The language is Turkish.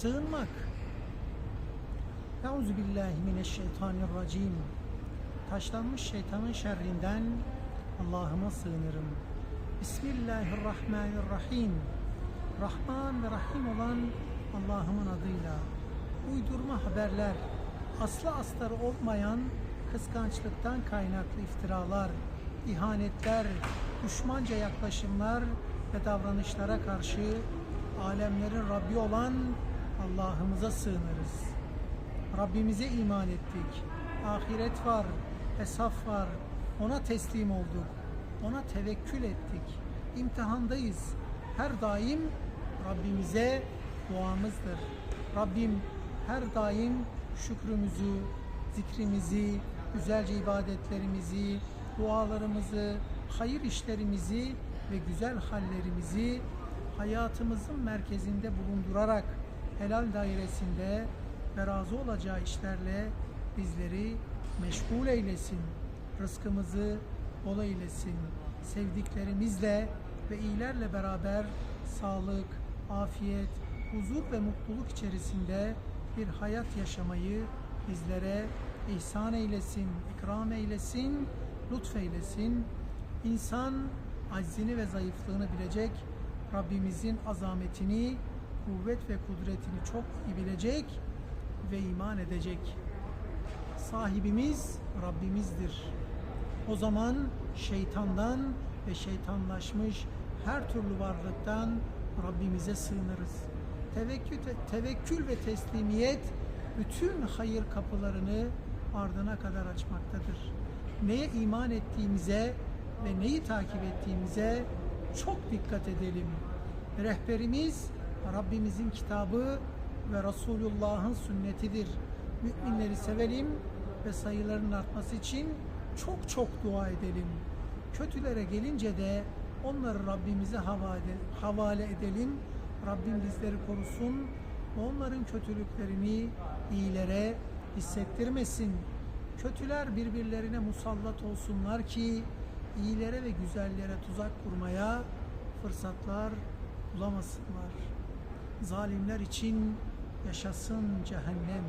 Sığınmak. Euzu billahi mineşşeytanirracim. Taşlanmış şeytanın şerrinden Allah'ıma sığınırım. Bismillahirrahmanirrahim. Rahman ve Rahim olan Allah'ımın adıyla. Uydurma haberler, aslı astarı olmayan kıskançlıktan kaynaklı iftiralar, ihanetler, düşmanca yaklaşımlar ve davranışlara karşı alemlerin Rabbi olan Allah'ımıza sığınırız. Rabbimize iman ettik. Ahiret var, hesap var. Ona teslim olduk. Ona tevekkül ettik. İmtihandayız. Her daim Rabbimize duamızdır. Rabbim her daim şükrümüzü, zikrimizi, güzelce ibadetlerimizi, dualarımızı, hayır işlerimizi ve güzel hallerimizi hayatımızın merkezinde bulundurarak helal dairesinde ve razı olacağı işlerle bizleri meşgul eylesin. Rızkımızı bol eylesin. Sevdiklerimizle ve iyilerle beraber sağlık, afiyet, huzur ve mutluluk içerisinde bir hayat yaşamayı bizlere ihsan eylesin, ikram eylesin, lütfeylesin. İnsan aczini ve zayıflığını bilecek, Rabbimizin azametini, kuvvet ve kudretini çok iyi bilecek ve iman edecek. Sahibimiz Rabbimizdir. O zaman şeytandan ve şeytanlaşmış her türlü varlıktan Rabbimize sığınırız. Tevekkül, tevekkül ve teslimiyet bütün hayır kapılarını ardına kadar açmaktadır. Neye iman ettiğimize ve neyi takip ettiğimize çok dikkat edelim. Rehberimiz Rabbimizin kitabı ve Resulullah'ın sünnetidir. Müminleri sevelim ve sayılarının artması için çok çok dua edelim. Kötülere gelince de onları Rabbimize havale, edelim. Rabbim bizleri korusun. Onların kötülüklerini iyilere hissettirmesin. Kötüler birbirlerine musallat olsunlar ki iyilere ve güzellere tuzak kurmaya fırsatlar bulamasınlar. Zalimler için yaşasın cehennem.